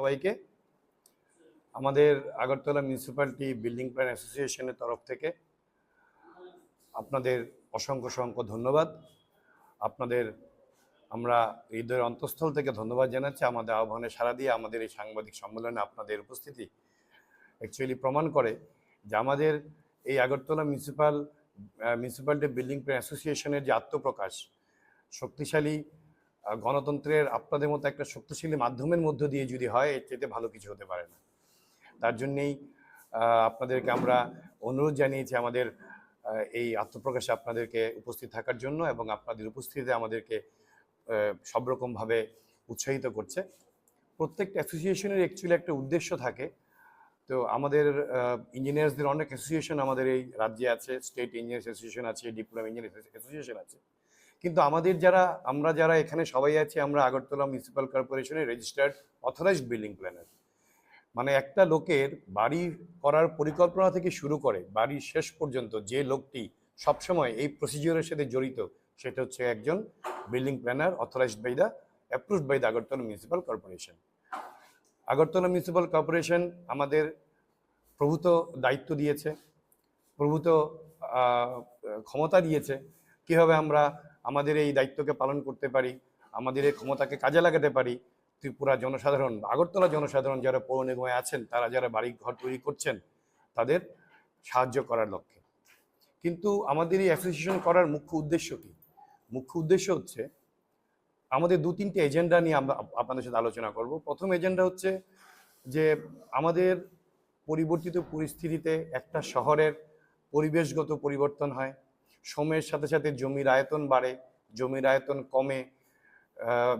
সবাইকে। আমাদের Agartala municipality building plan অ্যাসোসিয়েশনের তরফ থেকে আপনাদের অসংখ্য অসংখ্য ধন্যবাদ। আপনাদের আমরা হৃদয়ের অন্তঃস্থল থেকে ধন্যবাদ জানাচ্ছি। আমাদের আহ্বানে সারা দিয়ে আমাদের এই সাংবাদিক সম্মেলনে আপনাদের উপস্থিতি অ্যাকচুয়ালি প্রমাণ করে যে আমাদের এই Agartala municipal municipality building plan অ্যাসোসিয়েশনের যে আত্মপ্রকাশ, শক্তিশালী গণতন্ত্রের আপনাদের মতো একটা শক্তিশালী মাধ্যমের মধ্য দিয়ে যদি হয় চাইতে ভালো কিছু হতে পারে না। তার জন্যেই আপনাদেরকে আমরা অনুরোধ জানিয়েছি আমাদের এই আত্মপ্রকাশে আপনাদেরকে উপস্থিত থাকার জন্য এবং আপনাদের উপস্থিতিতে আমাদেরকে সব রকমভাবে উৎসাহিত করছে। প্রত্যেকটা অ্যাসোসিয়েশনের অ্যাকচুয়ালি একটা উদ্দেশ্য থাকে। তো আমাদের ইঞ্জিনিয়ার্সদের অনেক অ্যাসোসিয়েশন আমাদের এই রাজ্যে আছে স্টেট ইঞ্জিনিয়ার্স অ্যাসোসিয়েশন আছে ডিপ্লোমা ইঞ্জিনিয়ার অ্যাসোসিয়েশন আছে। কিন্তু আমাদের যারা, আমরা যারা এখানে সবাই আছি, আমরা আগরতলা মিউনিসিপ্যাল কর্পোরেশনের রেজিস্টার্ড অথরাইজড বিল্ডিং প্ল্যানার মানে একটা লোকের বাড়ি করার পরিকল্পনা থেকে শুরু করে বাড়ির শেষ পর্যন্ত যে লোকটি সবসময় এই প্রসিজিওরের সাথে জড়িত, সেটা হচ্ছে একজন building planner authorized by the approved by the Agartala municipal corporation Agartala municipal corporation আমাদের প্রভূত দায়িত্ব দিয়েছে, প্রভূত ক্ষমতা দিয়েছে। কীভাবে আমরা আমাদের এই দায়িত্বকে পালন করতে পারি, আমাদের এই ক্ষমতাকে কাজে লাগাতে পারি, ত্রিপুরা জনসাধারণ, আগরতলা জনসাধারণ যারা পৌর নিগমে আছেন, তারা যারা বাড়ি ঘর তৈরি করছেন, তাদের সাহায্য করার লক্ষ্যে। কিন্তু আমাদের এই অ্যাসোসিয়েশন করার মুখ্য উদ্দেশ্য কি? মুখ্য উদ্দেশ্য হচ্ছে, আমাদের দু তিনটে এজেন্ডা নিয়ে আমরা আপনাদের সাথে আলোচনা করব। প্রথম এজেন্ডা হচ্ছে যে আমাদের পরিবর্তিত পরিস্থিতিতে একটা শহরের পরিবেশগত পরিবর্তন হয় সময়ের সাথে সাথে জমির আয়তন বাড়ে, জমির আয়তন কমে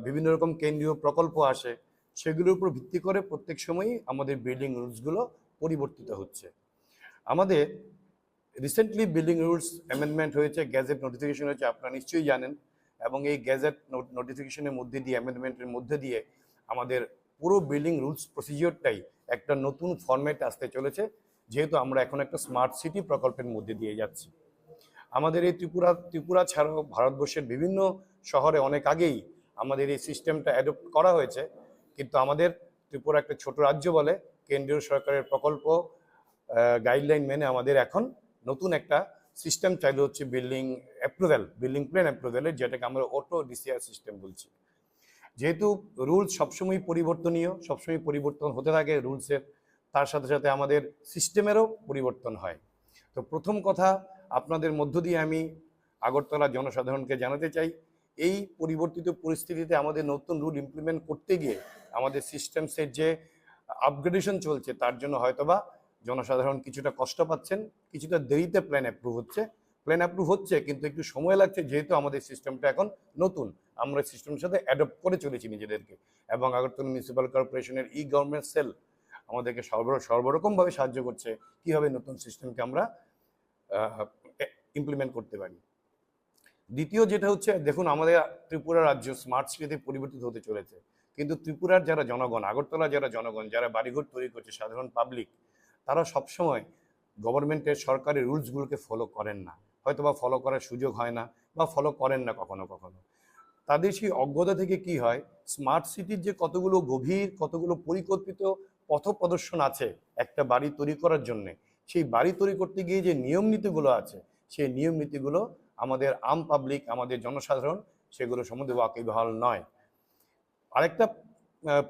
বিভিন্ন রকম কেন্দ্রীয় প্রকল্প আসে, সেগুলোর উপর ভিত্তি করে প্রত্যেক সময়ই আমাদের বিল্ডিং রুলসগুলো পরিবর্তিত হচ্ছে। আমাদের রিসেন্টলি বিল্ডিং রুলস অ্যামেন্ডমেন্ট হয়েছে গ্যাজেট নোটিফিকেশন হয়েছে, আপনারা নিশ্চয়ই জানেন, এবং এই গ্যাজেট নোটিফিকেশনের মধ্যে দিয়ে অ্যামেন্ডমেন্টের মধ্যে দিয়ে আমাদের পুরো বিল্ডিং রুলস প্রসিজিওরটাই একটা নতুন ফর্ম্যাট আসতে চলেছে, যেহেতু আমরা এখন একটা স্মার্ট সিটি প্রকল্পের মধ্যে দিয়ে যাচ্ছি। আমাদের এই ত্রিপুরা ত্রিপুরা ছাড়াও ভারতবর্ষের বিভিন্ন শহরে অনেক আগেই আমাদের এই সিস্টেমটা অ্যাডপ্ট করা হয়েছে। কিন্তু আমাদের ত্রিপুরা একটা ছোট রাজ্য বলে, কেন্দ্রীয় সরকারের প্রকল্প গাইডলাইন মেনে আমাদের এখন নতুন একটা সিস্টেম চালু হচ্ছে বিল্ডিং অ্যাপ্রুভেল বিল্ডিং প্ল্যান অ্যাপ্রুভেলের যেটাকে আমরা অটো ডিসিআর সিস্টেম বলছি। যেহেতু রুলস সবসময় পরিবর্তনীয়, সবসময় পরিবর্তন হতে থাকে রুলসের তার সাথে সাথে আমাদের সিস্টেমেরও পরিবর্তন হয়। তো প্রথম কথা আপনাদের মধ্য দিয়ে আমি আগরতলা জনসাধারণকে জানাতে চাই, এই পরিবর্তিত পরিস্থিতিতে আমাদের নতুন রুল ইমপ্লিমেন্ট করতে গিয়ে আমাদের সিস্টেমসের যে আপগ্রেডেশন চলছে, তার জন্য হয়তোবা জনসাধারণ কিছুটা কষ্ট পাচ্ছেন, কিছুটা দেরিতে প্ল্যান অ্যাপ্রুভ হচ্ছে। প্ল্যান অ্যাপ্রুভ হচ্ছে, কিন্তু একটু সময় লাগছে, যেহেতু আমাদের সিস্টেমটা এখন নতুন। আমরা সিস্টেমের সাথে অ্যাডপ্ট করে চলেছি নিজেদেরকে। এবং আগরতলা মিউনিসিপ্যাল কর্পোরেশনের ই গভর্নমেন্ট সেল আমাদেরকে সর্ব, সর্বরকমভাবে সাহায্য করছে, কীভাবে নতুন সিস্টেমকে আমরা ইমপ্লিমেন্ট করতে পারি। দ্বিতীয় যেটা হচ্ছে, দেখুন আমাদের ত্রিপুরা রাজ্য স্মার্ট সিটিতে পরিবর্তিত হতে চলেছে। কিন্তু ত্রিপুরার যারা জনগণ আগরতলা যারা জনগণ, যারা বাড়িঘর তৈরি করছে, সাধারণ পাবলিক তারা সবসময় গভর্নমেন্টের সরকারি রুলসগুলোকে ফলো করেন না। হয়তো বা ফলো করার সুযোগ হয় না বা ফলো করেন না কখনো কখনো। তাদের সেই অজ্ঞতা থেকে কি হয়? স্মার্ট সিটির যে কতগুলো গভীর, কতগুলো পরিকল্পিত পথ প্রদর্শন আছে একটা বাড়ি তৈরি করার জন্যে, সেই বাড়ি তৈরি করতে গিয়ে যে নিয়ম নীতিগুলো আছে সেই নিয়ম নীতিগুলো আমাদের আম পাবলিক আমাদের জনসাধারণ, সেগুলো সম্বন্ধে ওয়াকিবহাল নয়। আরেকটা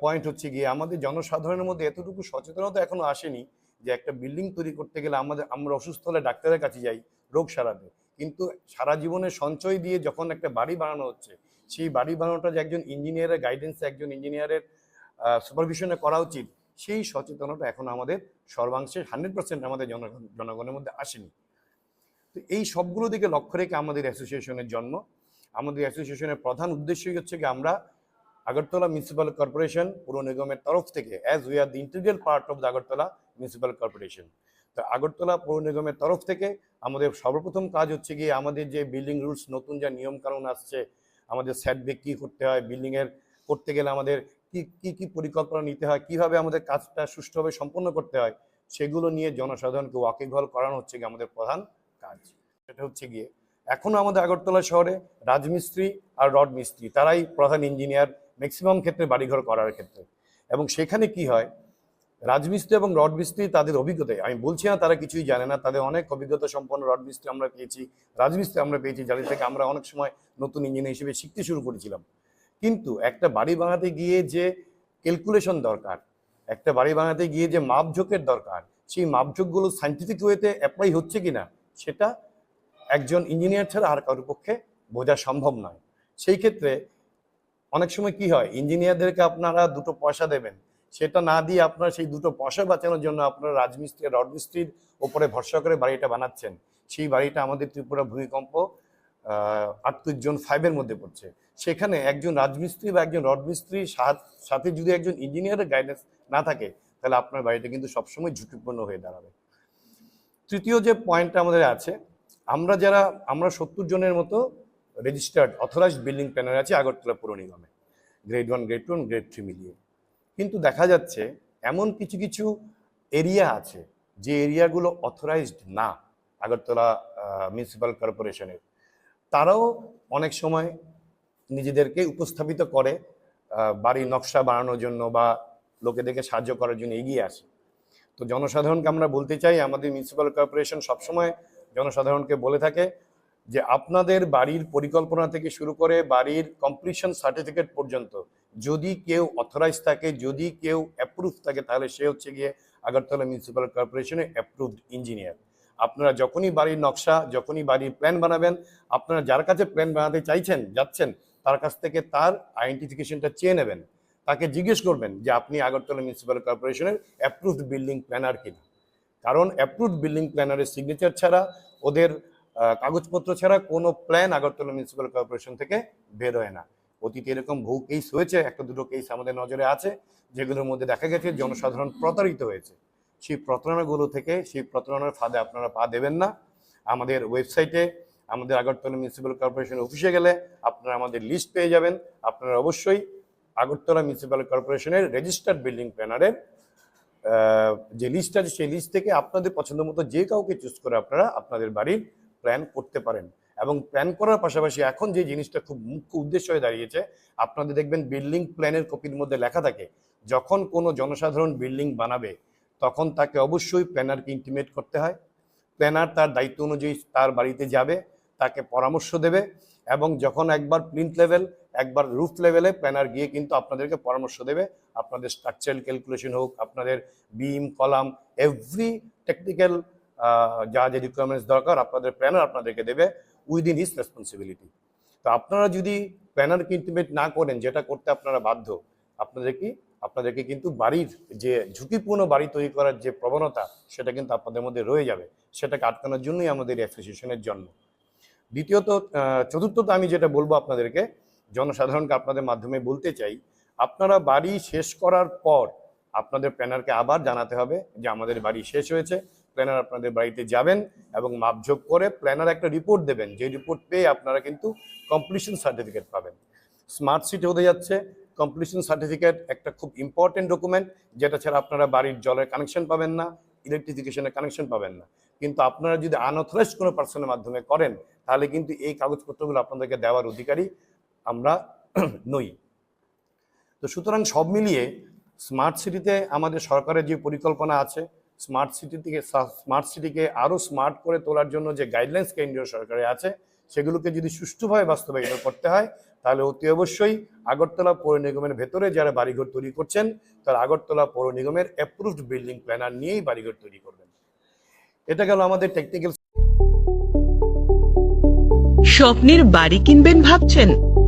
পয়েন্ট হচ্ছে গিয়ে আমাদের জনসাধারণের মধ্যে এতটুকু সচেতনতা এখনও আসেনি যে একটা বিল্ডিং তৈরি করতে গেলে আমাদের, আমরা অসুস্থ হলে ডাক্তারের কাছে যাই রোগ সারাতে। কিন্তু সারা জীবনের সঞ্চয় দিয়ে যখন একটা বাড়ি বানানো হচ্ছে, সেই বাড়ি বানানোটা যে একজন ইঞ্জিনিয়ারের গাইডেন্সে একজন ইঞ্জিনিয়ারের সুপারভিশনে করা উচিত, সেই সচেতনতা এখন আমাদের সর্বাংশে হান্ড্রেড পার্সেন্ট আমাদের জনগণের মধ্যে আসেনি। তো এই সবগুলো দিকে লক্ষ্য রেখে আমাদের অ্যাসোসিয়েশনের জন্ম। আমাদের অ্যাসোসিয়েশনের প্রধান উদ্দেশ্যই হচ্ছে কি, আমরা আগরতলা মিউনিসিপ্যাল কর্পোরেশন পুর নিগমের তরফ থেকে as we are the integral part of the Agartala municipal corporation, তো আগরতলা পৌর নিগমের তরফ থেকে আমাদের সর্বপ্রথম কাজ হচ্ছে গিয়ে আমাদের যে বিল্ডিং রুলস নতুন যা নিয়ম কানুন আসছে, আমাদের স্যাটবেক কী করতে হয় বিল্ডিংয়ের করতে গেলে আমাদের কি কি কি পরিকল্পনা নিতে হয়, কীভাবে আমাদের কাজটা সুষ্ঠুভাবে সম্পন্ন করতে হয়, সেগুলো নিয়ে জনসাধারণকে ওয়াকিবহাল করানো হচ্ছে গিয়ে আমাদের প্রধান কাজ, সেটা হচ্ছে গিয়ে এখনও আমাদের আগরতলা শহরে রাজমিস্ত্রি আর রড মিস্ত্রি, তারাই প্রধান ইঞ্জিনিয়ার ম্যাক্সিমাম ক্ষেত্রে বাড়িঘর করার ক্ষেত্রে। এবং সেখানে কি হয়, রাজমিস্ত্রি এবং রড মিস্ত্রি তাদের অভিজ্ঞতায় আমি বলছি না তারা কিছুই জানে না, তাদের অনেক অভিজ্ঞতা সম্পন্ন রড মিস্ত্রি আমরা পেয়েছি, রাজমিস্ত্রি আমরা পেয়েছি, যাদের থেকে আমরা অনেক সময় নতুন ইঞ্জিনিয়ার হিসেবে শিখতে শুরু করেছিলাম। কিন্তু একটা বাড়ি বানাতে গিয়ে যে ক্যালকুলেশন দরকার, একটা বাড়ি বানাতে গিয়ে যে মাপঝোঁকের দরকার, সেই মাপঝোঁকগুলো সাইন্টিফিক ওয়েতে অ্যাপ্লাই হচ্ছে কিনা সেটা একজন ইঞ্জিনিয়ার ছাড়া আর কারোর পক্ষে বোঝা সম্ভব নয়। সেই ক্ষেত্রে অনেক সময় কি হয় ইঞ্জিনিয়ারদেরকে আপনারা দুটো পয়সা দেবেন, সেটা না দিয়ে আপনারা সেই দুটো পয়সা বাঁচানোর জন্য আপনারা রাজমিস্ত্রি রড মিস্ত্রির ওপরে ভরসা করে বাড়িটা বানাচ্ছেন। সেই বাড়িটা আমাদের ত্রিপুরা ভূমিকম্প আটত্রিশ জন ফাইভের মধ্যে পড়ছে। সেখানে একজন রাজমিস্ত্রি বা একজন রড মিস্ত্রির সাথ- সাথে যদি একজন ইঞ্জিনিয়ারের গাইডেন্স না থাকে, তাহলে আপনার বাড়িটা কিন্তু সবসময় ঝুঁকিপূর্ণ হয়ে দাঁড়াবে। তৃতীয় যে পয়েন্টটা আমাদের আছে, আমরা যারা, আমরা সত্তর জনের মতো রেজিস্টার্ড অথরাইজড বিল্ডিং প্ল্যানার আছে আগরতলা পৌর নিগমে। Grade one grade two grade three মিলিয়ে। কিন্তু দেখা যাচ্ছে, এমন কিছু কিছু এরিয়া আছে, যে এরিয়াগুলো অথরাইজড না আগরতলা মিউনিসিপ্যাল কর্পোরেশনের তারাও অনেক সময় নিজেদেরকে উপস্থাপিত করে বাড়ির নকশা বানানোর জন্য বা লোকেদেরকে সাহায্য করার জন্য এগিয়ে আসে। তো জনসাধারণকে আমরা বলতে চাই, আমাদের মিউনিসিপ্যাল কর্পোরেশন সবসময় জনসাধারণকে বলে থাকে যে আপনাদের বাড়ির পরিকল্পনা থেকে শুরু করে বাড়ির কমপ্লিশন সার্টিফিকেট পর্যন্ত যদি কেউ অথরাইজ থাকে, যদি কেউ অ্যাপ্রুভ থাকে, তাহলে সে হচ্ছে গিয়ে আগরতলা মিউনিসিপ্যাল কর্পোরেশনের অ্যাপ্রুভড ইঞ্জিনিয়ার আপনারা যখনই বাড়ির নকশা, যখনই বাড়ির প্ল্যান বানাবেন, আপনারা যার কাছে প্ল্যান বানাতে চাইছেন, যাচ্ছেন, তার কাছ থেকে তার আইডেন্টিফিকেশনটা চেয়ে নেবেন। তাকে জিজ্ঞেস করবেন যে আপনি আগরতলা মিউনিসিপ্যাল কর্পোরেশনের অ্যাপ্রুভড বিল্ডিং প্ল্যানার কিনা। কারণ অ্যাপ্রুভড বিল্ডিং প্ল্যানারের সিগনেচার ছাড়া, ওদের কাগজপত্র ছাড়া কোনো প্ল্যান আগরতলা মিউনিসিপ্যাল কর্পোরেশন থেকে বের হয় না। অতীতে এরকম বহু কেস হয়েছে, একটা দুটো কেস আমাদের নজরে আছে, যেগুলোর মধ্যে দেখা গেছে জনসাধারণ প্রতারিত হয়েছে। সেই প্রতারণাগুলো থেকে, সেই প্রতারণার ফাঁদে আপনারা পা দেবেন না। আমাদের ওয়েবসাইটে আমাদের আগরতলা মিউনিসিপ্যাল কর্পোরেশন অফিসে গেলে আপনারা আমাদের লিস্ট পেয়ে যাবেন। আপনারা অবশ্যই আগরতলা মিউনিসিপ্যাল কর্পোরেশনের রেজিস্টার্ড বিল্ডিং প্ল্যানারের যে লিস্ট আছে সেই লিস্ট থেকে আপনাদের পছন্দ মতো যে কাউকে চুজ করে আপনারা আপনাদের বাড়ির প্ল্যান করতে পারেন। এবং প্ল্যান করার পাশাপাশি এখন যে জিনিসটা খুব মুখ্য উদ্দেশ্য হয়ে দাঁড়িয়েছে, আপনাদের দেখবেন বিল্ডিং প্ল্যানের কপির মধ্যে লেখা থাকে, যখন কোনো জনসাধারণ বিল্ডিং বানাবে, তখন তাকে অবশ্যই প্ল্যানারকে ইন্টিমেট করতে হয়। প্ল্যানার তার দায়িত্ব অনুযায়ী তার বাড়িতে যাবে, তাকে পরামর্শ দেবে এবং যখন একবার প্রিন্ট লেভেল একবার রুফ লেভেলে প্ল্যানার গিয়ে কিন্তু আপনাদেরকে পরামর্শ দেবে। আপনাদের স্ট্রাকচারাল ক্যালকুলেশন হোক, আপনাদের বিম কলাম এভরি টেকনিক্যাল যা যে রিকোয়ারমেন্টস দরকার, আপনাদের প্ল্যানার আপনাদেরকে দেবে উইদিন হিজ রেসপন্সিবিলিটি তো আপনারা যদি প্ল্যানারকে ইন্টিমেট না করেন, যেটা করতে আপনারা বাধ্য, আপনাদের কি? আপনাদেরকে কিন্তু বাড়ির যে ঝুঁকিপূর্ণ বাড়ি তৈরি করার যে প্রবণতা, সেটা কিন্তু আপনাদের মধ্যে রয়ে যাবে। সেটাকে আটকানোর জন্যই আমাদের অ্যাসোসিয়েশনের জন্ম। দ্বিতীয়ত চতুর্থত আমি যেটা বলব আপনাদেরকে জনসাধারণকে আপনাদের মাধ্যমে বলতে চাই, আপনারা বাড়ি শেষ করার পর আপনাদের প্ল্যানারকে আবার জানাতে হবে যে আমাদের বাড়ি শেষ হয়েছে প্ল্যানার আপনাদের বাড়িতে যাবেন এবং মাপঝোপ করে প্ল্যানার একটা রিপোর্ট দেবেন। যে রিপোর্ট পেয়ে আপনারা কিন্তু কমপ্লিশন সার্টিফিকেট পাবেন। স্মার্ট সিটি হতে যাচ্ছে কমপ্লিশন সার্টিফিকেট একটা খুব ইম্পর্টেন্ট ডকুমেন্ট যেটা ছাড়া আপনারা বাড়ির জলের কানেকশন পাবেন না ইলেকট্রিফিকেশনের কানেকশন পাবেন না। কিন্তু আপনারা যদি আনঅথরাইজ কোনো পার্সনের মাধ্যমে করেন, তাহলে কিন্তু এই কাগজপত্রগুলো আপনাদেরকে দেওয়ার অধিকারী আমরা নই। তো সুতরাং সব মিলিয়ে স্মার্ট সিটিতে আমাদের সরকারের যে পরিকল্পনা আছে স্মার্ট সিটি থেকে স্মার্ট সিটিকে আরও স্মার্ট করে তোলার জন্য যে গাইডলাইন্স কেন্দ্রীয় সরকারে আছে, সেগুলোকে যদি সুষ্ঠুভাবে বাস্তবায়িত করতে হয়, তাহলে অতি অবশ্যই আগরতলা পৌর নিগমের ভেতরে যারা বাড়িঘর তৈরি করছেন, তারা আগরতলা পৌর নিগমের অ্যাপ্রুভড বিল্ডিং প্ল্যানার নিয়েই বাড়িঘর তৈরি করবেন। এটা গেল আমাদের টেকনিক্যাল স্বপ্নের বাড়ি কিনবেন ভাবছেন?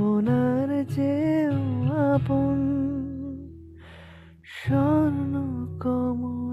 আপনার যে আপন স্বর্ণ কমল।